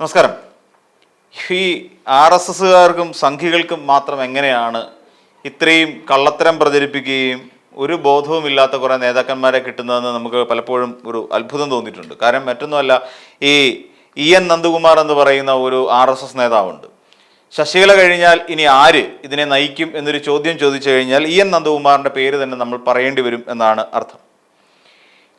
നമസ്കാരം. ഈ R S എസ്സുകാർക്കും സംഘികൾക്കും മാത്രം എങ്ങനെയാണ് ഇത്രയും കള്ളത്തരം പ്രചരിപ്പിക്കുകയും ഒരു ബോധവുമില്ലാത്ത കുറേ നേതാക്കന്മാരെ കിട്ടുന്നതെന്ന് നമുക്ക് പലപ്പോഴും ഒരു അത്ഭുതം തോന്നിയിട്ടുണ്ട്. കാരണം മറ്റൊന്നുമല്ല ഈ ഇ എൻ നന്ദകുമാർ എന്ന് പറയുന്ന ഒരു ആർ എസ് എസ് നേതാവുണ്ട്. ശശികല കഴിഞ്ഞാൽ ഇനി ആര് ഇതിനെ നയിക്കും എന്നൊരു ചോദ്യം ചോദിച്ചു കഴിഞ്ഞാൽ ഇ എൻ നന്ദകുമാറിന്റെ പേര് തന്നെ നമ്മൾ പറയേണ്ടി വരും എന്നാണ് അർത്ഥം.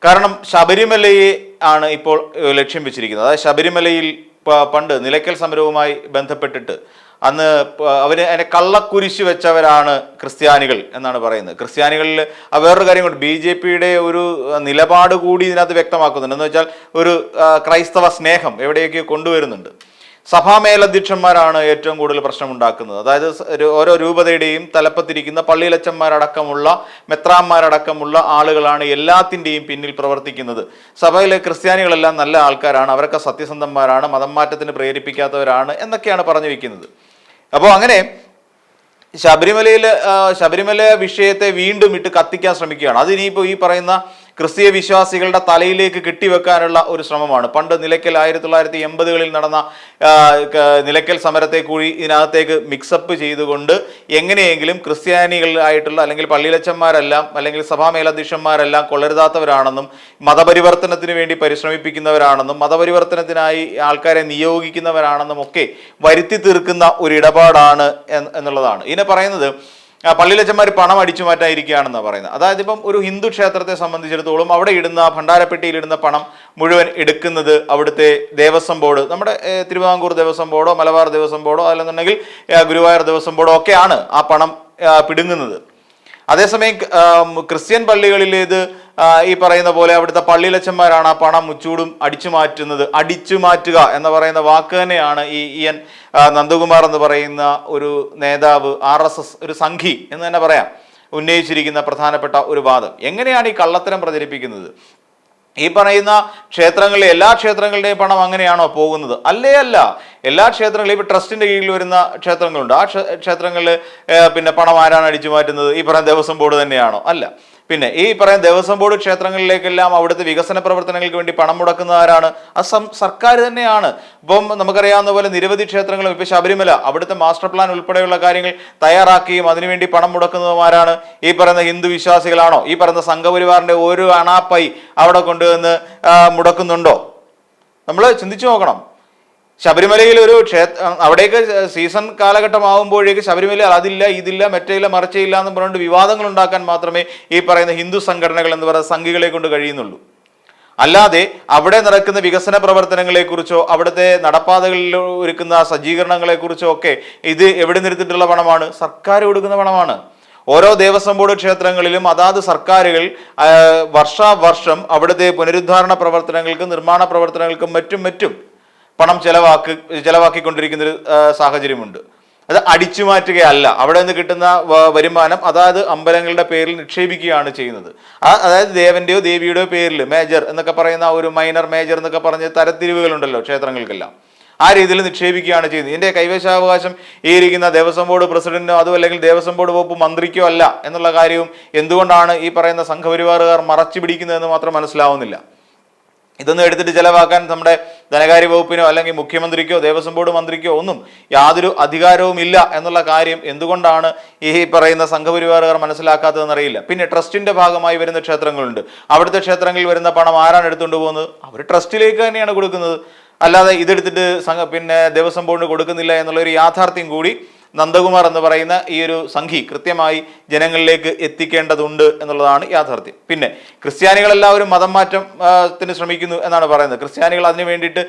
കാരണം ശബരിമലയെ ആണ് ഇപ്പോൾ ലക്ഷ്യം വെച്ചിരിക്കുന്നത്. അതായത് ശബരിമലയിൽ പണ്ട് നിലയ്ക്കൽ സമരവുമായി ബന്ധപ്പെട്ടിട്ട് അന്ന് അവർ അതിനെ കള്ളക്കുരിശ് വെച്ചവരാണ് ക്രിസ്ത്യാനികൾ എന്നാണ് പറയുന്നത്. ക്രിസ്ത്യാനികളിൽ വേറൊരു കാര്യം കൊണ്ട് ബി ജെ പിയുടെ ഒരു നിലപാട് കൂടി ഇതിനകത്ത് വ്യക്തമാക്കുന്നുണ്ട്. എന്ന് വെച്ചാൽ ഒരു ക്രൈസ്തവ സ്നേഹം എവിടെയൊക്കെ കൊണ്ടുവരുന്നുണ്ട്. സഭാ മേലധ്യക്ഷന്മാരാണ് ഏറ്റവും കൂടുതൽ പ്രശ്നമുണ്ടാക്കുന്നത്. അതായത് ഓരോ രൂപതയുടെയും തലപ്പത്തിരിക്കുന്ന പള്ളിയിലച്ചന്മാരടക്കമുള്ള മെത്രാന്മാരടക്കമുള്ള ആളുകളാണ് എല്ലാത്തിന്റെയും പിന്നിൽ പ്രവർത്തിക്കുന്നത്. സഭയിലെ ക്രിസ്ത്യാനികളെല്ലാം നല്ല ആൾക്കാരാണ് അവരൊക്കെ സത്യസന്ധന്മാരാണ് മതം മാറ്റത്തിന് പ്രേരിപ്പിക്കാത്തവരാണ് എന്നൊക്കെയാണ് പറഞ്ഞു വയ്ക്കുന്നത് അപ്പോൾ അങ്ങനെ ശബരിമലയിൽ ശബരിമല വിഷയത്തെ വീണ്ടും ഇട്ട് കത്തിക്കാൻ ശ്രമിക്കുകയാണ്. അതിനിപ്പോൾ ഈ പറയുന്ന ക്രിസ്തീയ വിശ്വാസികളുടെ തലയിലേക്ക് കെട്ടിവെക്കാനുള്ള ഒരു ശ്രമമാണ്. പണ്ട് നിലയ്ക്കൽ ആയിരത്തി തൊള്ളായിരത്തി എൺപതുകളിൽ നടന്ന നിലയ്ക്കൽ സമരത്തെ കൂടി ഇതിനകത്തേക്ക് മിക്സപ്പ് ചെയ്തുകൊണ്ട് എങ്ങനെയെങ്കിലും ക്രിസ്ത്യാനികളായിട്ടുള്ള അല്ലെങ്കിൽ പള്ളിയിലച്ചന്മാരെല്ലാം അല്ലെങ്കിൽ സഭാ മേലധ്യക്ഷന്മാരെല്ലാം കൊള്ളരുതാത്തവരാണെന്നും മതപരിവർത്തനത്തിന് വേണ്ടി പരിശ്രമിപ്പിക്കുന്നവരാണെന്നും മതപരിവർത്തനത്തിനായി ആൾക്കാരെ നിയോഗിക്കുന്നവരാണെന്നും ഒക്കെ വരുത്തി തീർക്കുന്ന ഒരു ഇടപാടാണ് എന്നുള്ളതാണ്. ഇതിനെ പറയുന്നത് പള്ളിയിലച്ചന്മാർ പണം അടിച്ചു മാറ്റാതിരിക്കുകയാണെന്നാണ് പറയുന്നത്. അതായത് ഇപ്പം ഒരു ഹിന്ദു ക്ഷേത്രത്തെ സംബന്ധിച്ചിടത്തോളം അവിടെ ഇടുന്ന ഭണ്ഡാരപ്പെട്ടിയിൽ ഇടുന്ന പണം മുഴുവൻ എടുക്കുന്നത് അവിടുത്തെ ദേവസ്വം ബോർഡ് നമ്മുടെ തിരുവിതാംകൂർ ദേവസ്വം ബോർഡോ മലബാർ ദേവസ്വം ബോർഡോ അല്ലെന്നുണ്ടെങ്കിൽ ഗുരുവായൂർ ദേവസ്വം ബോർഡോ ഒക്കെയാണ് ആ പണം പിടുങ്ങുന്നത്. അതേസമയം ക്രിസ്ത്യൻ പള്ളികളിലേത് ഈ പറയുന്ന പോലെ അവിടുത്തെ പള്ളിയിലച്ചന്മാരാണ് ആ പണം മുച്ചൂടും അടിച്ചു മാറ്റുന്നത് അടിച്ചു മാറ്റുക എന്ന് പറയുന്ന വാക്ക് തന്നെയാണ് ഈ ഇ എൻ നന്ദകുമാർ എന്ന് പറയുന്ന ഒരു നേതാവ് ആർ എസ് എസ് ഒരു സംഘി എന്ന് തന്നെ പറയാം ഉന്നയിച്ചിരിക്കുന്ന പ്രധാനപ്പെട്ട ഒരു വാദം. എങ്ങനെയാണ് ഈ കള്ളത്തരം പ്രചരിപ്പിക്കുന്നത്? ഈ പറയുന്ന ക്ഷേത്രങ്ങളിലെ എല്ലാ ക്ഷേത്രങ്ങളുടെയും പണം അങ്ങനെയാണോ പോകുന്നത്? അല്ലേ അല്ല. എല്ലാ ക്ഷേത്രങ്ങളിലും ഇപ്പൊ ട്രസ്റ്റിന്റെ കീഴിൽ വരുന്ന ക്ഷേത്രങ്ങളുണ്ട്. ആ ക്ഷേത്രങ്ങളിൽ പിന്നെ പണം ആരാണ് അടിച്ചു മാറ്റുന്നത്? ഈ പറയുന്ന ദേവസ്വം ബോർഡ് തന്നെയാണോ? അല്ല. പിന്നെ ഈ പറയുന്ന ദേവസ്വം ബോർഡ് ക്ഷേത്രങ്ങളിലേക്കെല്ലാം അവിടുത്തെ വികസന പ്രവർത്തനങ്ങൾക്ക് വേണ്ടി പണം മുടക്കുന്നത് ആരാണ്? അത് സർക്കാർ തന്നെയാണ്. ഇപ്പം നമുക്കറിയാവുന്ന പോലെ നിരവധി ക്ഷേത്രങ്ങളും ഇപ്പൊ ശബരിമല അവിടുത്തെ മാസ്റ്റർ പ്ലാൻ ഉൾപ്പെടെയുള്ള കാര്യങ്ങൾ തയ്യാറാക്കുകയും അതിനുവേണ്ടി പണം മുടക്കുന്നതും ആരാണ്? ഈ പറയുന്ന ഹിന്ദു വിശ്വാസികളാണോ? ഈ പറയുന്ന സംഘപരിവാറിന്റെ ഓരോ അണാപ്പൈ അവിടെ കൊണ്ടുവന്ന് മുടക്കുന്നുണ്ടോ? നമ്മൾ ചിന്തിച്ചു നോക്കണം. ശബരിമലയിൽ ഒരു ക്ഷേത്ര അവിടേക്ക് സീസൺ കാലഘട്ടമാകുമ്പോഴേക്ക് ശബരിമല അതില്ല ഇതില്ല മറ്റേയില്ല മറിച്ചയില്ല എന്ന് പറഞ്ഞുകൊണ്ട് വിവാദങ്ങൾ ഉണ്ടാക്കാൻ മാത്രമേ ഈ പറയുന്ന ഹിന്ദു സംഘടനകൾ എന്ന് പറയുന്ന സംഘികളെ കൊണ്ട് കഴിയുന്നുള്ളൂ. അല്ലാതെ അവിടെ നടക്കുന്ന വികസന പ്രവർത്തനങ്ങളെക്കുറിച്ചോ അവിടുത്തെ നടപ്പാതകളിൽ ഒരുക്കുന്ന സജ്ജീകരണങ്ങളെക്കുറിച്ചോ ഒക്കെ ഇത് എവിടെ നിന്നെടുത്തിട്ടുള്ള പണമാണ്? സർക്കാർ കൊടുക്കുന്ന പണമാണ്. ഓരോ ദേവസ്വം ബോർഡ് ക്ഷേത്രങ്ങളിലും അതാത് സർക്കാരുകൾ വർഷാവർഷം അവിടുത്തെ പുനരുദ്ധാരണ പ്രവർത്തനങ്ങൾക്കും നിർമ്മാണ പ്രവർത്തനങ്ങൾക്കും മറ്റും മറ്റും പണം ചെലവാക്കി ചെലവാക്കിക്കൊണ്ടിരിക്കുന്ന ഒരു സാഹചര്യമുണ്ട്. അത് അടിച്ചു മാറ്റുകയല്ല. അവിടെ നിന്ന് കിട്ടുന്ന വരുമാനം അതായത് അമ്പലങ്ങളുടെ പേരിൽ നിക്ഷേപിക്കുകയാണ് ചെയ്യുന്നത്. ആ അതായത് ദേവന്റെയോ ദേവിയുടെയോ പേരിൽ മേജർ എന്നൊക്കെ പറയുന്ന ഒരു മൈനർ മേജർ എന്നൊക്കെ പറഞ്ഞ് തരത്തിരിവുകളുണ്ടല്ലോ ക്ഷേത്രങ്ങൾക്കെല്ലാം. ആ രീതിയിൽ നിക്ഷേപിക്കുകയാണ് ചെയ്യുന്നത്. ഇതിന്റെ കൈവശാവകാശം ഈ ഇരിക്കുന്ന ദേവസ്വം ബോർഡ് പ്രസിഡന്റിനോ അതോ അല്ലെങ്കിൽ ദേവസ്വം ബോർഡ് വകുപ്പ് മന്ത്രിക്കോ അല്ല എന്നുള്ള കാര്യവും എന്തുകൊണ്ടാണ് ഈ പറയുന്ന സംഘപരിവാറുകാർ മറച്ചു പിടിക്കുന്നതെന്ന് മാത്രം മനസ്സിലാവുന്നില്ല. ഇതൊന്നും എടുത്തിട്ട് ചിലവാക്കാൻ നമ്മുടെ ധനകാര്യ വകുപ്പിനോ അല്ലെങ്കിൽ മുഖ്യമന്ത്രിക്കോ ദേവസ്വം ബോർഡ് മന്ത്രിക്കോ ഒന്നും യാതൊരു അധികാരവും ഇല്ല എന്നുള്ള കാര്യം എന്തുകൊണ്ടാണ് ഈ പറയുന്ന സംഘപരിവാറുകാർ മനസ്സിലാക്കാത്തതെന്ന് അറിയില്ല. പിന്നെ ട്രസ്റ്റിന്റെ ഭാഗമായി വരുന്ന ക്ഷേത്രങ്ങളുണ്ട്. അവിടുത്തെ ക്ഷേത്രങ്ങളിൽ വരുന്ന പണം ആരാണ് എടുത്തുകൊണ്ട് പോകുന്നത്? അവർ ട്രസ്റ്റിലേക്ക് തന്നെയാണ് കൊടുക്കുന്നത്. അല്ലാതെ ഇതെടുത്തിട്ട് സംഘ പിന്നെ ദേവസ്വം ബോർഡിന് കൊടുക്കുന്നില്ല എന്നുള്ള ഒരു യാഥാർത്ഥ്യം കൂടി നന്ദകുമാർ എന്ന് പറയുന്ന ഈ ഒരു സംഘി കൃത്യമായി ജനങ്ങളിലേക്ക് എത്തിക്കേണ്ടതുണ്ട് എന്നുള്ളതാണ് യാഥാർത്ഥ്യം. പിന്നെ ക്രിസ്ത്യാനികളെല്ലാവരും മതം മാറ്റം ത്തിന് ശ്രമിക്കുന്നു എന്നാണ് പറയുന്നത്. ക്രിസ്ത്യാനികൾ അതിന് വേണ്ടിയിട്ട്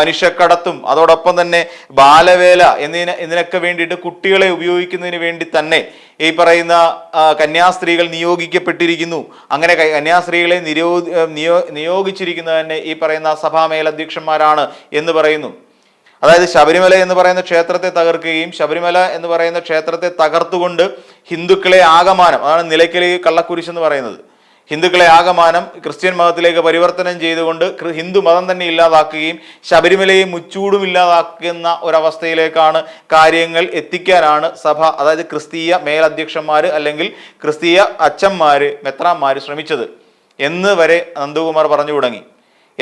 മനുഷ്യക്കടത്തും അതോടൊപ്പം തന്നെ ബാലവേല എന്നതിന് ഇതിനൊക്കെ വേണ്ടിയിട്ട് കുട്ടികളെ ഉപയോഗിക്കുന്നതിന് വേണ്ടി തന്നെ ഈ പറയുന്ന കന്യാസ്ത്രീകൾ നിയോഗിക്കപ്പെട്ടിരിക്കുന്നു. അങ്ങനെ കന്യാസ്ത്രീകളെ നിരോ നിയോ നിയോഗിച്ചിരിക്കുന്നത് തന്നെ ഈ പറയുന്ന സഭാ മേലധ്യക്ഷന്മാരാണ് എന്ന് പറയുന്നു. അതായത് ശബരിമല എന്ന് പറയുന്ന ക്ഷേത്രത്തെ തകർക്കുകയും ശബരിമല എന്ന് പറയുന്ന ക്ഷേത്രത്തെ തകർത്തുകൊണ്ട് ഹിന്ദുക്കളെ ആകമാനം അതാണ് നിലയ്ക്കലി കള്ളക്കുരിശ് എന്ന് പറയുന്നത്. ഹിന്ദുക്കളെ ആകമാനം ക്രിസ്ത്യൻ മതത്തിലേക്ക് പരിവർത്തനം ചെയ്തുകൊണ്ട് ഹിന്ദു മതം തന്നെ ഇല്ലാതാക്കുകയും ശബരിമലയെ മുച്ചൂടും ഇല്ലാതാക്കുന്ന ഒരവസ്ഥയിലേക്കാണ് കാര്യങ്ങൾ എത്തിക്കാനാണ് സഭ അതായത് ക്രിസ്തീയ മേലധ്യക്ഷന്മാർ അല്ലെങ്കിൽ ക്രിസ്തീയ അച്ഛന്മാർ മെത്രാന്മാർ ശ്രമിച്ചത്. എന്ന് വരെ നന്ദകുമാർ പറഞ്ഞു തുടങ്ങി.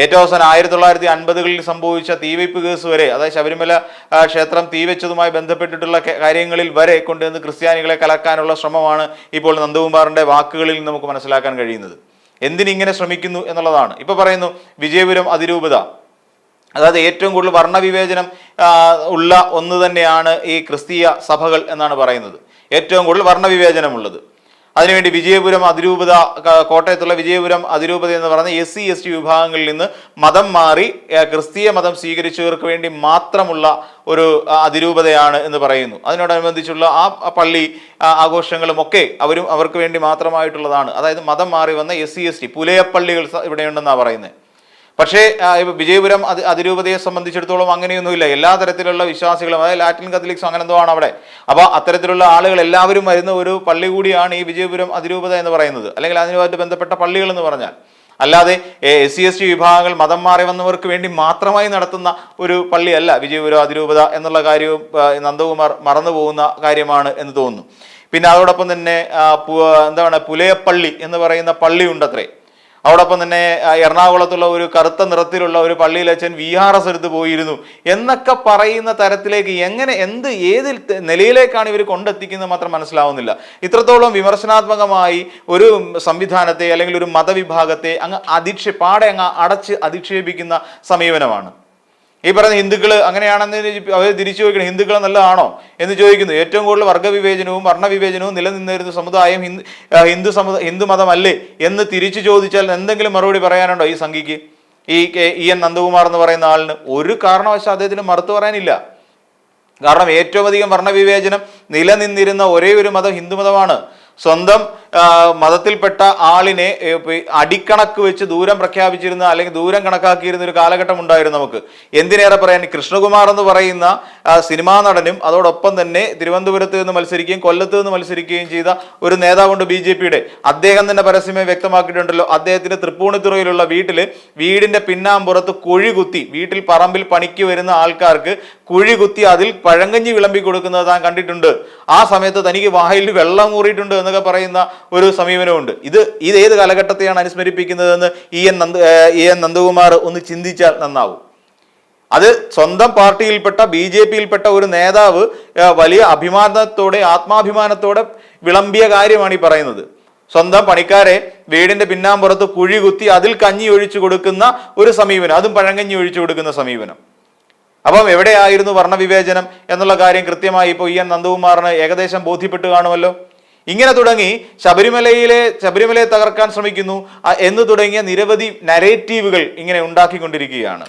ഏറ്റവും അവസാനം ആയിരത്തി തൊള്ളായിരത്തി അൻപതുകളിൽ സംഭവിച്ച തീവയ്പ് കേസ് വരെ അതായത് ശബരിമല ക്ഷേത്രം തീവെച്ചതുമായി ബന്ധപ്പെട്ടിട്ടുള്ള കാര്യങ്ങളിൽ വരെ കൊണ്ടുവന്ന് ക്രിസ്ത്യാനികളെ കലക്കാനുള്ള ശ്രമമാണ് ഇപ്പോൾ നന്ദകുമാറിന്റെ വാക്കുകളിൽ നമുക്ക് മനസ്സിലാക്കാൻ കഴിയുന്നത്. എന്തിനിങ്ങനെ ശ്രമിക്കുന്നു എന്നുള്ളതാണ്. ഇപ്പൊ പറയുന്നു വിജയപുരം അതിരൂപത. അതായത് ഏറ്റവും കൂടുതൽ വർണവിവേചനം ഉള്ള ഒന്ന് തന്നെയാണ് ഈ ക്രിസ്തീയ സഭകൾ എന്നാണ് പറയുന്നത്. ഏറ്റവും കൂടുതൽ വർണവിവേചനമുള്ളത്. അതിനുവേണ്ടി വിജയപുരം അതിരൂപത കോട്ടയത്തുള്ള വിജയപുരം അതിരൂപത എന്ന് പറയുന്ന എസ് സി എസ് ടി വിഭാഗങ്ങളിൽ നിന്ന് മതം മാറി ക്രിസ്തീയ മതം സ്വീകരിച്ചവർക്ക് വേണ്ടി മാത്രമുള്ള ഒരു അതിരൂപതയാണ് എന്ന് പറയുന്നു. അതിനോടനുബന്ധിച്ചുള്ള ആ പള്ളി ആഘോഷങ്ങളും ഒക്കെ അവരും അവർക്ക് വേണ്ടി മാത്രമായിട്ടുള്ളതാണ്. അതായത് മതം മാറി വന്ന എസ് സി എസ് ടി പുലയപ്പള്ളികൾ ഇവിടെയുണ്ടെന്നാണ് പറയുന്നത് പക്ഷേ വിജയപുരം അതി അതിരൂപതയെ സംബന്ധിച്ചിടത്തോളം അങ്ങനെയൊന്നുമില്ല. എല്ലാ തരത്തിലുള്ള വിശ്വാസികളും അതായത് ലാറ്റിൻ കത്തലിക്സും അങ്ങനെ എന്തോ ആണ് അവിടെ. അപ്പോൾ അത്തരത്തിലുള്ള ആളുകൾ എല്ലാവരും വരുന്ന ഒരു പള്ളി കൂടിയാണ് ഈ വിജയപുരം അതിരൂപത എന്ന് പറയുന്നത്. അല്ലെങ്കിൽ അതിനുമായിട്ട് ബന്ധപ്പെട്ട പള്ളികൾ എന്ന് പറഞ്ഞാൽ. അല്ലാതെ എസ് സി എസ് ടി വിഭാഗങ്ങൾ മതം മാറി വന്നവർക്ക് വേണ്ടി മാത്രമായി നടത്തുന്ന ഒരു പള്ളിയല്ല വിജയപുരം അതിരൂപത എന്നുള്ള കാര്യവും നന്ദകുമാർ മറന്നു പോകുന്ന കാര്യമാണ് എന്ന് തോന്നുന്നു. പിന്നെ അതോടൊപ്പം തന്നെ എന്താണ് പുലയപ്പള്ളി എന്ന് പറയുന്ന പള്ളി ഉണ്ടത്രേ അതോടൊപ്പം തന്നെ എറണാകുളത്തുള്ള ഒരു കറുത്ത നിറത്തിലുള്ള ഒരു പള്ളിയിൽ അച്ഛൻ വി ആർ എസ് എടുത്ത് പോയിരുന്നു. എന്നൊക്കെ പറയുന്ന തരത്തിലേക്ക് എങ്ങനെ എന്ത് ഏത് നിലയിലേക്കാണ് ഇവർ കൊണ്ടെത്തിക്കുന്നത് മാത്രം മനസ്സിലാവുന്നില്ല. ഇത്രത്തോളം വിമർശനാത്മകമായി ഒരു സംവിധാനത്തെ അല്ലെങ്കിൽ ഒരു മതവിഭാഗത്തെ അങ്ങ് അധിക്ഷേ പാടെ അങ്ങ് അടച്ച് അധിക്ഷേപിക്കുന്ന സമീപനമാണ്. ഈ പറയുന്ന ഹിന്ദുക്കൾ അങ്ങനെയാണെന്ന് അവർ തിരിച്ചു ചോദിക്കണം ഹിന്ദുക്കൾ നല്ലതാണോ എന്ന് ചോദിക്കുന്നു. ഏറ്റവും കൂടുതൽ വർഗവിവേചനവും വർണവിവേചനവും നിലനിന്നിരുന്ന സമുദായം ഹിന്ദു ഹിന്ദു സമു ഹിന്ദു മതമല്ലേ എന്ന് തിരിച്ചു ചോദിച്ചാൽ എന്തെങ്കിലും മറുപടി പറയാനുണ്ടോ ഈ സംഘിക്ക് ഈ കെ- ഇ എൻ നന്ദകുമാർ എന്ന് പറയുന്ന ആളിന് ഒരു കാരണവശാൽ അദ്ദേഹത്തിന് മറുത്തു പറയാനില്ല. കാരണം ഏറ്റവും അധികം വർണവിവേചനം നിലനിന്നിരുന്ന ഒരേ ഒരു മതം ഹിന്ദു മതമാണ്. സ്വന്തം മതത്തിൽപ്പെട്ട ആളിനെ അടിക്കണക്ക് വെച്ച് ദൂരം പ്രഖ്യാപിച്ചിരുന്ന അല്ലെങ്കിൽ ദൂരം കണക്കാക്കിയിരുന്ന ഒരു കാലഘട്ടം ഉണ്ടായിരുന്നു നമുക്ക്. എന്തിനേറെ പറയാൻ? കൃഷ്ണകുമാർ എന്ന് പറയുന്ന സിനിമാ നടനും അതോടൊപ്പം തന്നെ തിരുവനന്തപുരത്ത് നിന്ന് മത്സരിക്കുകയും കൊല്ലത്ത് നിന്ന് മത്സരിക്കുകയും ചെയ്ത ഒരു നേതാവുണ്ട് ബി ജെ പിയുടെ. അദ്ദേഹം തന്നെ പരസ്യമായി വ്യക്തമാക്കിയിട്ടുണ്ടല്ലോ. അദ്ദേഹത്തിന്റെ തൃപ്പൂണിത്തുറയിലുള്ള വീട്ടിൽ വീടിന്റെ പിന്നാമ്പുറത്ത് കുഴി കുത്തി വീട്ടിൽ പറമ്പിൽ പണിക്ക് വരുന്ന ആൾക്കാർക്ക് കുഴി കുത്തി അതിൽ പഴങ്കഞ്ഞി വിളമ്പി കൊടുക്കുന്നത് താൻ കണ്ടിട്ടുണ്ട്. ആ സമയത്ത് തനിക്ക് വായിൽ വെള്ളം കൂറിയിട്ടുണ്ട് എന്നൊക്കെ പറയുന്ന ഒരു സമീപനമുണ്ട്. ഇത് ഇത് ഏത് കാലഘട്ടത്തെയാണ് അനുസ്മരിപ്പിക്കുന്നതെന്ന് E N Nanda E N Nandakumar ഒന്ന് ചിന്തിച്ചാൽ നന്നാവും. അത് സ്വന്തം പാർട്ടിയിൽപ്പെട്ട ബി ജെ പിയിൽപ്പെട്ട ഒരു നേതാവ് വലിയ അഭിമാനത്തോടെ ആത്മാഭിമാനത്തോടെ വിളമ്പിയ കാര്യമാണ് ഈ പറയുന്നത്. സ്വന്തം പണിക്കാരെ വീടിന്റെ പിന്നാമ്പുറത്ത് കുഴി കുത്തി അതിൽ കഞ്ഞി ഒഴിച്ചു കൊടുക്കുന്ന ഒരു സമീപനം അതും പഴങ്കഞ്ഞി ഒഴിച്ചു കൊടുക്കുന്ന സമീപനം. അപ്പം എവിടെയായിരുന്നു വർണവിവേചനം എന്നുള്ള കാര്യം കൃത്യമായി ഇപ്പോൾ ഇ എൻ നന്ദകുമാറിന് ഏകദേശം ബോധ്യപ്പെട്ട് കാണുമല്ലോ? ഇങ്ങനെ തുടങ്ങി ശബരിമലയിലെ ശബരിമലയെ തകർക്കാൻ ശ്രമിക്കുന്നു. എന്ന് തുടങ്ങിയ നിരവധി നരേറ്റീവുകൾ ഇങ്ങനെ ഉണ്ടാക്കിക്കൊണ്ടിരിക്കുകയാണ്.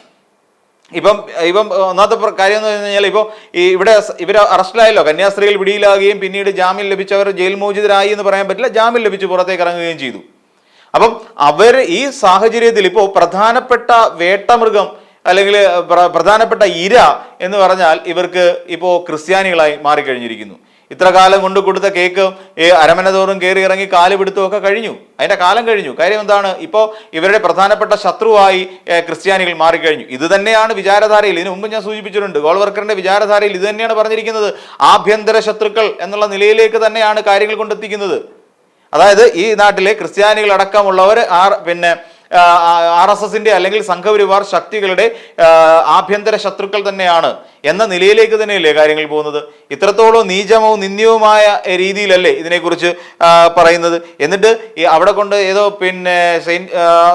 ഇപ്പം ഇപ്പം ഒന്നാമത്തെ കാര്യം എന്ന് പറഞ്ഞു കഴിഞ്ഞാൽ ഇപ്പോൾ ഈ ഇവിടെ ഇവർ അറസ്റ്റിലായല്ലോ. കന്യാസ്ത്രീകൾ പിടിയിലാകുകയും പിന്നീട് ജാമ്യം ലഭിച്ചവർ ജയിൽ മോചിതരായി എന്ന് പറയാൻ പറ്റില്ല. ജാമ്യം ലഭിച്ച് പുറത്തേക്ക് ഇറങ്ങുകയും ചെയ്തു. അപ്പം അവർ ഈ സാഹചര്യത്തിൽ ഇപ്പോൾ പ്രധാനപ്പെട്ട വേട്ടമൃഗം അല്ലെങ്കിൽ പ്രധാനപ്പെട്ട ഇര എന്ന് പറഞ്ഞാൽ ഇവർക്ക് ഇപ്പോൾ ക്രിസ്ത്യാനികളായി മാറിക്കഴിഞ്ഞിരിക്കുന്നു. ഇത്ര കാലം കൊണ്ട് കൊടുത്ത കേക്ക് അരമന തോറും കയറി ഇറങ്ങി കാൽ പിടുത്തുമൊക്കെ കഴിഞ്ഞു. അതിന്റെ കാലം കഴിഞ്ഞു. കാര്യം എന്താണ്? ഇപ്പോൾ ഇവരുടെ പ്രധാനപ്പെട്ട ശത്രുവായി ക്രിസ്ത്യാനികൾ മാറിക്കഴിഞ്ഞു. ഇത് തന്നെയാണ് വിചാരധാരയിൽ. ഇതിനു മുമ്പ് ഞാൻ സൂചിപ്പിച്ചിട്ടുണ്ട് ഗോൾവർക്കറിന്റെ വിചാരധാരയിൽ ഇത് തന്നെയാണ് പറഞ്ഞിരിക്കുന്നത്. ആഭ്യന്തര ശത്രുക്കൾ എന്നുള്ള നിലയിലേക്ക് തന്നെയാണ് കാര്യങ്ങൾ കൊണ്ടെത്തിക്കുന്നത്. അതായത് ഈ നാട്ടിലെ ക്രിസ്ത്യാനികൾ അടക്കമുള്ളവർ ആ പിന്നെ ആർ എസ് എസിന്റെ അല്ലെങ്കിൽ സംഘപരിവാർ ശക്തികളുടെ ആഭ്യന്തര ശത്രുക്കൾ തന്നെയാണ്. എന്ന നിലയിലേക്ക് തന്നെയല്ലേ കാര്യങ്ങൾ പോകുന്നത്? ഇത്രത്തോളം നീചമവും നിന്ദ്യവുമായ രീതിയിലല്ലേ ഇതിനെക്കുറിച്ച് പറയുന്നത്. എന്നിട്ട് അവിടെ കൊണ്ട് ഏതോ പിന്നെ സെയിന്റ്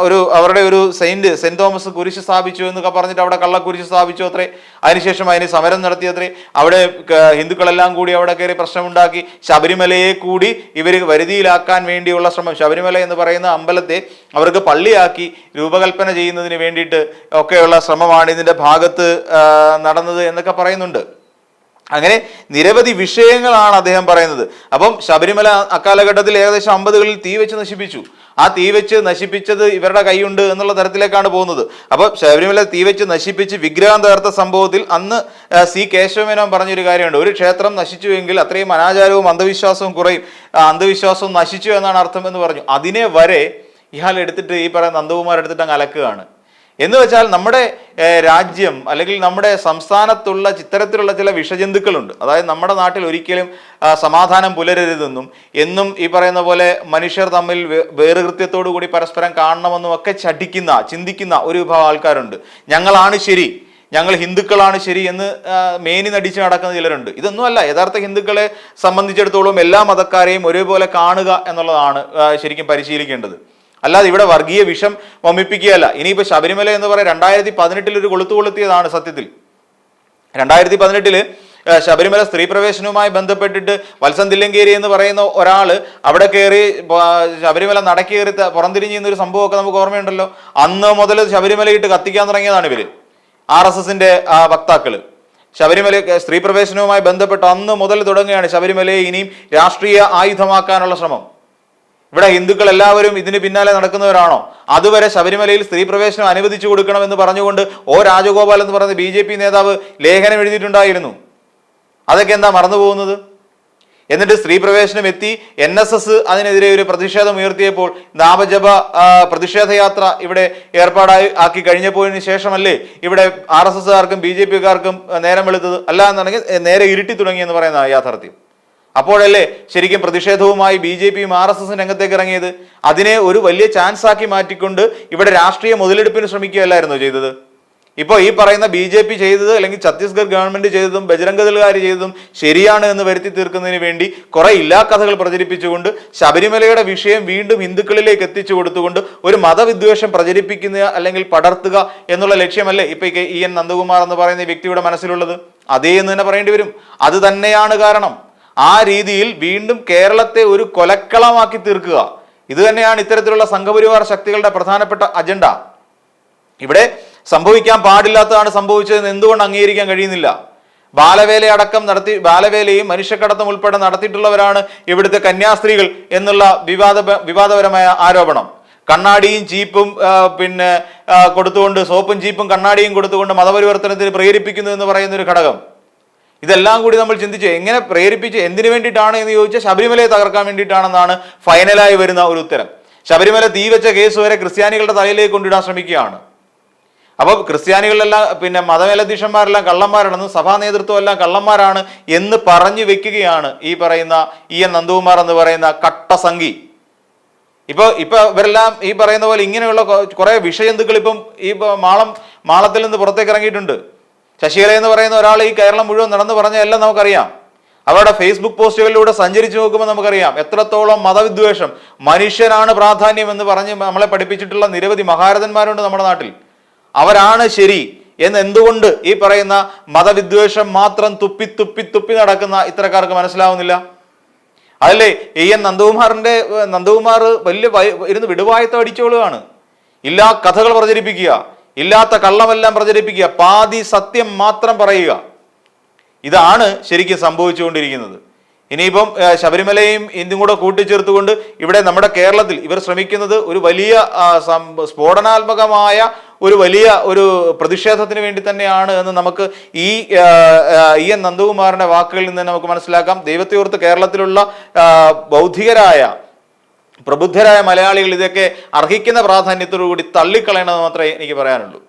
ഒരു അവരുടെ ഒരു സെയിന്റ് സെന്റ് തോമസ് കുരിശ് സ്ഥാപിച്ചു എന്നൊക്കെ പറഞ്ഞിട്ട് അവിടെ കള്ളക്കുരിശ് സ്ഥാപിച്ചു അത്രേ. അതിനുശേഷം അതിന് സമരം നടത്തിയത്രേ അവിടെ ഹിന്ദുക്കളെല്ലാം കൂടി അവിടെ കയറി പ്രശ്നമുണ്ടാക്കി. ശബരിമലയെ കൂടി ഇവർ വരുതിയിലാക്കാൻ വേണ്ടിയുള്ള ശ്രമം. ശബരിമല എന്ന് പറയുന്ന അമ്പലത്തെ അവർക്ക് പള്ളിയാക്കി രൂപകൽപ്പന ചെയ്യുന്നതിന് വേണ്ടിയിട്ട് ഒക്കെയുള്ള ശ്രമമാണ് ഇതിന്റെ ഭാഗത്ത് നടന്നത് എന്നൊക്കെ പറയുന്നുണ്ട്. അങ്ങനെ നിരവധി വിഷയങ്ങളാണ് അദ്ദേഹം പറയുന്നത്. അപ്പം ശബരിമല അക്കാലഘട്ടത്തിൽ ഏകദേശം അമ്പതുകളിൽ തീ വെച്ച് നശിപ്പിച്ചു. ആ തീ വെച്ച് നശിപ്പിച്ചത് ഇവരുടെ കൈയുണ്ട് എന്നുള്ള തരത്തിലേക്കാണ് പോകുന്നത്. അപ്പം ശബരിമല തീ വെച്ച് നശിപ്പിച്ച് വിഗ്രഹം തകർത്ത സംഭവത്തിൽ അന്ന് സി കേശവമേനോൻ പറഞ്ഞൊരു കാര്യമുണ്ട്. ഒരു ക്ഷേത്രം നശിച്ചുവെങ്കിൽ അത്രയും അനാചാരവും അന്ധവിശ്വാസവും കുറയും. അന്ധവിശ്വാസവും നശിച്ചു എന്നാണ് അർത്ഥം എന്ന് പറഞ്ഞു. അതിനെ വരെ ഇയാൾ എടുത്തിട്ട് ഈ പറയുന്ന നന്ദകുമാർ എടുത്തിട്ട് അങ്ങ് അലക്കുകയാണ്. എന്ന് വെച്ചാൽ നമ്മുടെ രാജ്യം അല്ലെങ്കിൽ നമ്മുടെ സംസ്ഥാനത്തുള്ള ഇത്തരത്തിലുള്ള ചില വിഷജന്തുക്കളുണ്ട്. അതായത് നമ്മുടെ നാട്ടിൽ ഒരിക്കലും സമാധാനം പുലരരുതെന്നും എന്നും ഈ പറയുന്ന പോലെ മനുഷ്യർ തമ്മിൽ വേറുകൃത്യത്തോടു കൂടി പരസ്പരം കാണണമെന്നും ഒക്കെ ചടിക്കുന്ന ചിന്തിക്കുന്ന ഒരു വിഭാഗം ആൾക്കാരുണ്ട്. ഞങ്ങളാണ് ശരി. ഞങ്ങൾ ഹിന്ദുക്കളാണ് ശരി എന്ന് മേനി നടിച്ച് നടക്കുന്ന ചിലരുണ്ട്. ഇതൊന്നുമല്ല. യഥാർത്ഥ ഹിന്ദുക്കളെ സംബന്ധിച്ചിടത്തോളം എല്ലാ മതക്കാരെയും ഒരേപോലെ കാണുക എന്നുള്ളതാണ് ശരിക്കും പരിശീലിക്കേണ്ടത്. അല്ലാതെ ഇവിടെ വർഗീയ വിഷം വമിപ്പിക്കുകയല്ല. ഇനിയിപ്പോൾ ശബരിമല എന്ന് പറയുന്നത് രണ്ടായിരത്തി പതിനെട്ടിൽ ഒരു കൊളുത്തു കൊളുത്തിയതാണ് സത്യത്തിൽ. രണ്ടായിരത്തി പതിനെട്ടിൽ ശബരിമല സ്ത്രീ പ്രവേശനവുമായി ബന്ധപ്പെട്ടിട്ട് വത്സൻ തില്ലങ്കേരി എന്ന് പറയുന്ന ഒരാൾ അവിടെ കയറി ശബരിമല നടക്കേറി പുറംതിരിഞ്ഞു എന്നൊരു സംഭവമൊക്കെ നമുക്ക് ഓർമ്മയുണ്ടല്ലോ. അന്ന് മുതൽ ശബരിമലയിട്ട് കത്തിക്കാൻ തുടങ്ങിയതാണ് ഇവർ. ആർ എസ് എസിന്റെ വക്താക്കൾ. ശബരിമല സ്ത്രീ പ്രവേശനവുമായി ബന്ധപ്പെട്ട് അന്ന് മുതൽ തുടങ്ങുകയാണ് ശബരിമലയെ ഇനിയും രാഷ്ട്രീയ ആയുധമാക്കാനുള്ള ശ്രമം. ഇവിടെ ഹിന്ദുക്കൾ എല്ലാവരും ഇതിന് പിന്നാലെ നടക്കുന്നവരാണോ? അതുവരെ ശബരിമലയിൽ സ്ത്രീ പ്രവേശനം അനുവദിച്ചു കൊടുക്കണമെന്ന് പറഞ്ഞുകൊണ്ട് ഒ രാജഗോപാൽ എന്ന് പറയുന്ന ബി ജെ പി നേതാവ് ലേഖനം എഴുതിയിട്ടുണ്ടായിരുന്നു. അതൊക്കെ എന്താ മറന്നു പോകുന്നത്? എന്നിട്ട് സ്ത്രീ പ്രവേശനം എത്തി എൻ എസ് എസ് അതിനെതിരെ ഒരു പ്രതിഷേധം ഉയർത്തിയപ്പോൾ നാമജപ പ്രതിഷേധയാത്ര പ്രതിഷേധ യാത്ര ഇവിടെ ഏർപ്പാടായി ആക്കി കഴിഞ്ഞപ്പോഴതിന് ശേഷമല്ലേ ഇവിടെ ആർ എസ് എസ്കാർക്കും ബി ജെ പിക്കാർക്കും നേരം വെളുത്തത് അല്ല എന്നുണ്ടെങ്കിൽ നേരെ ഇരുട്ടി തുടങ്ങിയെന്ന് പറയുന്ന യാഥാർത്ഥ്യം. അപ്പോഴല്ലേ ശരിക്കും പ്രതിഷേധവുമായി ബി ജെ പിയും ആർ എസ് എസും രംഗത്തേക്ക് ഇറങ്ങിയത്? അതിനെ ഒരു വലിയ ചാൻസ് ആക്കി മാറ്റിക്കൊണ്ട് ഇവിടെ രാഷ്ട്രീയ മുതലെടുപ്പിന് ശ്രമിക്കുകയല്ലായിരുന്നോ ചെയ്തത്? ഇപ്പോൾ ഈ പറയുന്ന ബി ജെ പി ചെയ്തത് അല്ലെങ്കിൽ ഛത്തീസ്ഗഡ് ഗവൺമെന്റ് ചെയ്തതും ബജരംഗദൾകാർ ചെയ്തതും ശരിയാണ് എന്ന് വരുത്തി തീർക്കുന്നതിന് വേണ്ടി കുറെ കഥകൾ പ്രചരിപ്പിച്ചുകൊണ്ട് ശബരിമലയുടെ വിഷയം വീണ്ടും ഹിന്ദുക്കളിലേക്ക് എത്തിച്ചു കൊടുത്തുകൊണ്ട് ഒരു മതവിദ്വേഷം പ്രചരിപ്പിക്കുന്ന അല്ലെങ്കിൽ പടർത്തുക എന്നുള്ള ലക്ഷ്യമല്ലേ ഇപ്പൊ ഇ എൻ നന്ദകുമാർ എന്ന് പറയുന്ന വ്യക്തിയുടെ മനസ്സിലുള്ളത്? അതേ എന്ന് തന്നെ പറയേണ്ടി വരും. അത് തന്നെയാണ് കാരണം. ആ രീതിയിൽ വീണ്ടും കേരളത്തെ ഒരു കൊലക്കളമാക്കി തീർക്കുക. ഇത് തന്നെയാണ് ഇത്തരത്തിലുള്ള സംഘപരിവാർ ശക്തികളുടെ പ്രധാനപ്പെട്ട അജണ്ട. ഇവിടെ സംഭവിക്കാൻ പാടില്ലാത്തതാണ് സംഭവിച്ചതെന്ന് എന്തുകൊണ്ട് അംഗീകരിക്കാൻ കഴിയുന്നില്ല? ബാലവേല അടക്കം നടത്തി ബാലവേലയും മനുഷ്യക്കടത്തും ഉൾപ്പെടെ നടത്തിയിട്ടുള്ളവരാണ് ഇവിടുത്തെ കന്യാസ്ത്രീകൾ എന്നുള്ള വിവാദ വിവാദപരമായ ആരോപണം. കണ്ണാടിയും ചീപ്പും പിന്നെ കൊടുത്തുകൊണ്ട് സോപ്പും ചീപ്പും കണ്ണാടിയും കൊടുത്തുകൊണ്ട് മതപരിവർത്തനത്തിന് പ്രേരിപ്പിക്കുന്നു എന്ന് പറയുന്ന ഒരു ഘടകം. ഇതെല്ലാം കൂടി നമ്മൾ ചിന്തിച്ചു എങ്ങനെ പ്രേരിപ്പിച്ച് എന്തിനു വേണ്ടിയിട്ടാണ് എന്ന് ചോദിച്ചാൽ ശബരിമലയെ തകർക്കാൻ വേണ്ടിയിട്ടാണെന്നാണ് ഫൈനലായി വരുന്ന ഒരു ഉത്തരം. ശബരിമല തീ വെച്ച കേസ് വരെ ക്രിസ്ത്യാനികളുടെ തലയിലേക്ക് കൊണ്ടിടാൻ ശ്രമിക്കുകയാണ്. അപ്പോൾ ക്രിസ്ത്യാനികളെല്ലാം പിന്നെ മതമേലധ്യക്ഷന്മാരെല്ലാം കള്ളന്മാരാണെന്നും സഭാ നേതൃത്വം എല്ലാം കള്ളന്മാരാണ് എന്ന് പറഞ്ഞു വെക്കുകയാണ് ഈ പറയുന്ന ഇ എൻ നന്ദകുമാർ എന്ന് പറയുന്ന കട്ടസംഗി ഇപ്പൊ ഇപ്പൊ ഇവരെല്ലാം ഈ പറയുന്ന പോലെ ഇങ്ങനെയുള്ള കുറെ വിഷയന്തുക്കൾ ഇപ്പം ഈ മാളം മാളത്തിൽ നിന്ന് പുറത്തേക്ക് ഇറങ്ങിയിട്ടുണ്ട്. ശശികല എന്ന് പറയുന്ന ഒരാൾ ഈ കേരളം മുഴുവൻ നടന്നു പറഞ്ഞ എല്ലാം നമുക്കറിയാം. അവരുടെ ഫേസ്ബുക്ക് പോസ്റ്റുകളിലൂടെ സഞ്ചരിച്ചു നോക്കുമ്പോൾ നമുക്കറിയാം. എത്രത്തോളം മതവിദ്വേഷം മനുഷ്യനാണ് പ്രാധാന്യം എന്ന് പറഞ്ഞ് നമ്മളെ പഠിപ്പിച്ചിട്ടുള്ള നിരവധി മഹാരഥന്മാരുണ്ട് നമ്മുടെ നാട്ടിൽ. അവരാണ് ശരി എന്ന് എന്തുകൊണ്ട് ഈ പറയുന്ന മതവിദ്വേഷം മാത്രം തുപ്പി തുപ്പി തുപ്പി നടക്കുന്ന ഇത്തരക്കാർക്ക് മനസ്സിലാവുന്നില്ല? അതല്ലേ എ എൻ നന്ദകുമാറിന്റെ നന്ദകുമാർ വലിയ ഇരുന്ന് വിടുവായത്തം അടിച്ചോളുകയാണ് ഇല്ലാ കഥകൾ പ്രചരിപ്പിക്കുക. ഇല്ലാത്ത കള്ളമെല്ലാം പ്രചരിപ്പിക്കുക. പാതി സത്യം മാത്രം പറയുക. ഇതാണ് ശരിക്കും സംഭവിച്ചുകൊണ്ടിരിക്കുന്നത്. ഇനിയിപ്പം ശബരിമലയും ഇന്ത്യയും കൂടെ കൂട്ടിച്ചേർത്തുകൊണ്ട് ഇവിടെ നമ്മുടെ കേരളത്തിൽ ഇവർ ശ്രമിക്കുന്നത് ഒരു വലിയ സ്ഫോടനാത്മകമായ ഒരു വലിയ ഒരു പ്രതിഷേധത്തിന് വേണ്ടി തന്നെയാണ് എന്ന് നമുക്ക് ഈ ഇ എൻ നന്ദകുമാറിന്റെ വാക്കുകളിൽ നിന്ന് നമുക്ക് മനസ്സിലാക്കാം. ദൈവത്തെ ഓർത്ത് കേരളത്തിലുള്ള ബൗദ്ധികരായ പ്രബുദ്ധരായ മലയാളികൾ ഇതൊക്കെ അർഹിക്കുന്ന പ്രാധാന്യത്തോടു കൂടി തള്ളിക്കളയണമെന്ന് മാത്രമേ എനിക്ക് പറയാനുള്ളൂ.